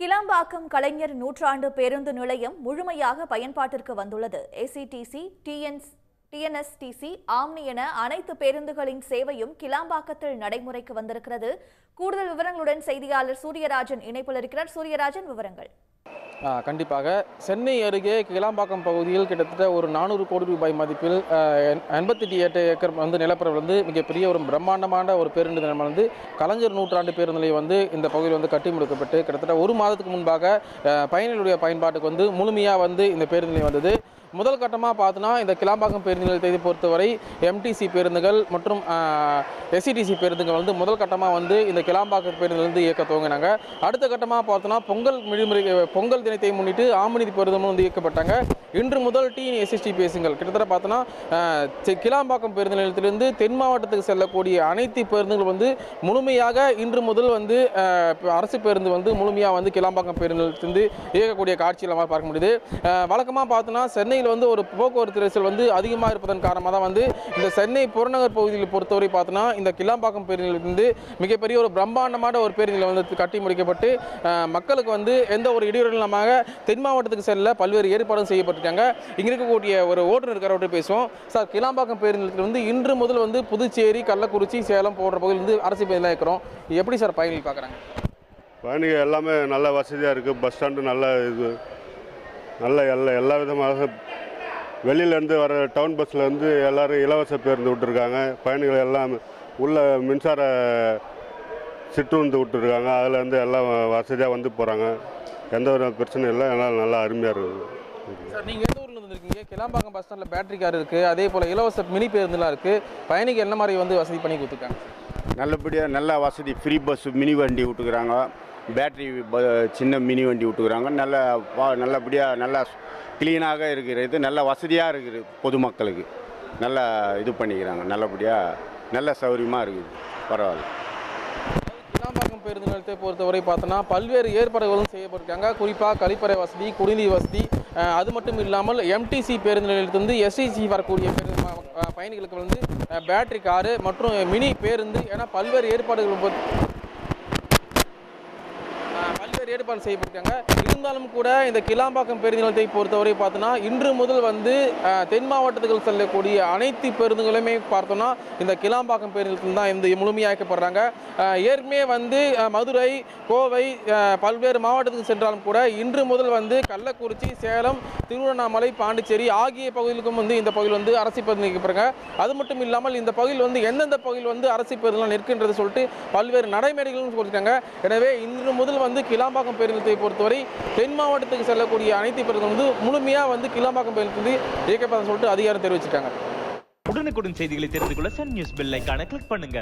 கிளம்பாக்கம் கலைஞர் நூற்றாண்டு பேருந்து நிலையம் முழுமையாக பயன்பாட்டிற்கு வந்துள்ளது. ஏசிடிசி டிஎன்ஸ் டிஎன்எஸ்டிசி ஆம்னி என அனைத்து பேருந்துகளின் சேவையும் கிளாம்பாக்கத்தில் நடைமுறைக்கு வந்திருக்கிறது. கூடுதல் விவரங்களுடன் செய்தியாளர் சூரியராஜன் இணைப்பில் இருக்கிறார். சூரியராஜன் விவரங்கள். கண்டிப்பாக. சென்னை அருகே கிளாம்பாக்கம் பகுதியில் கிட்டத்தட்ட ஒரு நானூறு கோடி ரூபாய் மதிப்பில் எண்பத்தி எட்டு ஏக்கர் வந்து நிலப்பரப்பு வந்து மிகப்பெரிய ஒரு பிரம்மாண்டமான ஒரு பேருந்து நிலையம் வந்து கலைஞர் நூற்றாண்டு பேருந்து நிலையம் வந்து இந்த பகுதியில் வந்து கட்டி முடிக்கப்பட்டு கிட்டத்தட்ட ஒரு மாதத்துக்கு முன்பாக பயணிகளுடைய பயன்பாட்டுக்கு வந்து முழுமையாக வந்து இந்த பேருந்து நிலையம் வந்தது. முதல் கட்டமாக பார்த்தோன்னா இந்த கிளாம்பாக்கம் பேருந்து நிலையத்தை பொறுத்தவரை எம்டிசி பேருந்துகள் மற்றும் எஸ்சிடிசி பேருந்துகள் வந்து முதல் கட்டமாக வந்து இந்த கிளாம்பாக்கம் பேருந்துலேருந்து இயக்க துவங்கினாங்க. அடுத்த கட்டமாக பார்த்தோன்னா பொங்கல் விடுமுறை பொங்கல் தினத்தை முன்னிட்டு ஆமணி பேருந்தும் வந்து இயக்கப்பட்டாங்க. இன்று முதல் டி எஸ்எஸ்டி பேசுங்கள் கிட்டத்தட்ட பார்த்தோன்னா கிளாம்பாக்கம் பேருந்து நிலையத்திலிருந்து தென் மாவட்டத்துக்கு செல்லக்கூடிய அனைத்து பேருந்துகள் வந்து முழுமையாக இன்று முதல் வந்து அரசு பேருந்து வந்து முழுமையாக வந்து கிளாம்பாக்கம் பேருந்து நிலையத்திலிருந்து இயக்கக்கூடிய காட்சியில் பார்க்க முடியுது. வழக்கமாக பார்த்தோன்னா சென்னை சென்னையில் வந்து ஒரு போக்குவரத்து நெரிசல் வந்து அதிகமாக இருப்பதன் காரணமாக தான் வந்து இந்த சென்னை புறநகர் பகுதியில் பொறுத்தவரை பார்த்தோன்னா இந்த கிளாம்பாக்கம் பேருந்து மிகப்பெரிய ஒரு பிரம்மாண்டமான ஒரு பேருந்தில் வந்து கட்டி முடிக்கப்பட்டு மக்களுக்கு வந்து எந்த ஒரு இடையூறு இல்லாமல் தென் மாவட்டத்துக்கு செல்ல பல்வேறு ஏற்பாடும் செய்யப்பட்டிருக்காங்க. இங்கே இருக்கக்கூடிய ஒரு ஓட்டுநர் இருக்கிறவர்கிட்ட பேசுவோம். சார் கிளாம்பாக்கம் பேருந்து வந்து இன்று முதல் வந்து புதுச்சேரி கள்ளக்குறிச்சி சேலம் போன்ற பகுதியில் வந்து அரசு பேருந்தில் இருக்கிறோம் எப்படி சார் பயணிகள் பார்க்குறாங்க? பயணிகள் எல்லாமே நல்ல வசதியாக இருக்குது பஸ் ஸ்டாண்டு நல்ல இது நல்ல எல்லா எல்லா விதமாக வெளியிலேருந்து வர டவுன் பஸ்ஸில் எல்லோரும் இலவச பேருந்து விட்டுருக்காங்க. பயணிகள் எல்லாம் உள்ள மின்சார சிற்றுந்து விட்டுருக்காங்க. அதில் இருந்து எல்லாம் வசதியாக வந்து போகிறாங்க எந்த ஒரு பிரச்சனையும் இல்லை. எல்லாம் நல்லா அருமையாக இருக்குது. சார் நீங்கள் எந்த ஊரில் வந்துருக்கீங்க? கிளாம்பாக்கம் பஸ் ஸ்டாண்டில் பேட்டரி கார் இருக்குது அதே போல் இலவச மினி பேருந்துலாம் இருக்குது பயணிக்கு என்ன மாதிரி வந்து வசதி பண்ணி கொடுத்துருக்காங்க? நல்லபடியாக நல்ல வசதி ஃப்ரீ பஸ் மினி வண்டி விட்டுக்கிறாங்க. பேட்டரி ப சின்ன மினி வண்டி விட்டுக்கிறாங்க. நல்ல பா நல்லபடியாக நல்லா க்ளீனாக இருக்கிறது. நல்ல வசதியாக இருக்குது பொதுமக்களுக்கு. நல்லா இது பண்ணிக்கிறாங்க. நல்லபடியாக நல்ல சௌகரியமாக இருக்குது. பரவாயில்ல. கிளாம்பாக்கம் பேருந்து நிலையத்தை பொறுத்தவரை பார்த்தோன்னா பல்வேறு ஏற்பாடுகளும் செய்யப்பட்டிருக்காங்க. குறிப்பாக கழிப்பறை வசதி குடிநீர் வசதி அது மட்டும் இல்லாமல் எம்டிசி பேருந்து நிலையத்திலிருந்து எஸ்ஐசி வரக்கூடிய பேருந்து பயணிகளுக்கு வந்து பேட்டரி காரு மற்றும் மினி பேருந்து என பல்வேறு ஏற்பாடுகள் ஏற்பாடு செய்யப்பட்டிருக்காங்க. இருந்தாலும் கூட இந்த கிளாம்பாக்கம் பேருந்து நிலையத்தை பொறுத்தவரை பார்த்தோன்னா இன்று முதல் வந்து தென் மாவட்டத்துக்கு செல்லக்கூடிய அனைத்து பேருந்துகளுமே பார்த்தோன்னா இந்த கிளாம்பாக்கம் பேருந்து நிலையத்தில் தான் இந்த முழுமையாக்கப்படுறாங்க. ஏற்கனவே வந்து மதுரை கோவை பல்வேறு மாவட்டத்துக்கு சென்றாலும் கூட இன்று முதல் வந்து கள்ளக்குறிச்சி சேலம் திருவண்ணாமலை பாண்டிச்சேரி ஆகிய பகுதிகளுக்கும் வந்து இந்த பகுதியில் வந்து அரசு பேருந்து நிற்கப்படுறாங்க அது மட்டும் இல்லாமல் இந்த பகுதியில் வந்து எந்தெந்த பகுதியில் வந்து அரசு பேருந்துலாம் நிற்கின்றது சொல்லிட்டு பல்வேறு நடைமுறைகளும் சொல்லியிருக்காங்க. எனவே இன்று முதல் வந்து கிளாம்பாக்கம் பேருந்தத்தை பொறுத்தவரை தென் மாவட்டத்துக்கு செல்லக்கூடிய அனைத்து பேருந்தும் வந்து முழுமையாக வந்து கிளாம்பாக்கம் பேருந்து வந்து இயக்கப்படும் சொல்லிட்டு அதிகாரம் தெரிவிச்சிருக்காங்க. உடனுக்குடன் செய்திகளை தெரிந்து கொள்ள சன் நியூஸ் பெல் ஐக்கான கிளிக் பண்ணுங்க.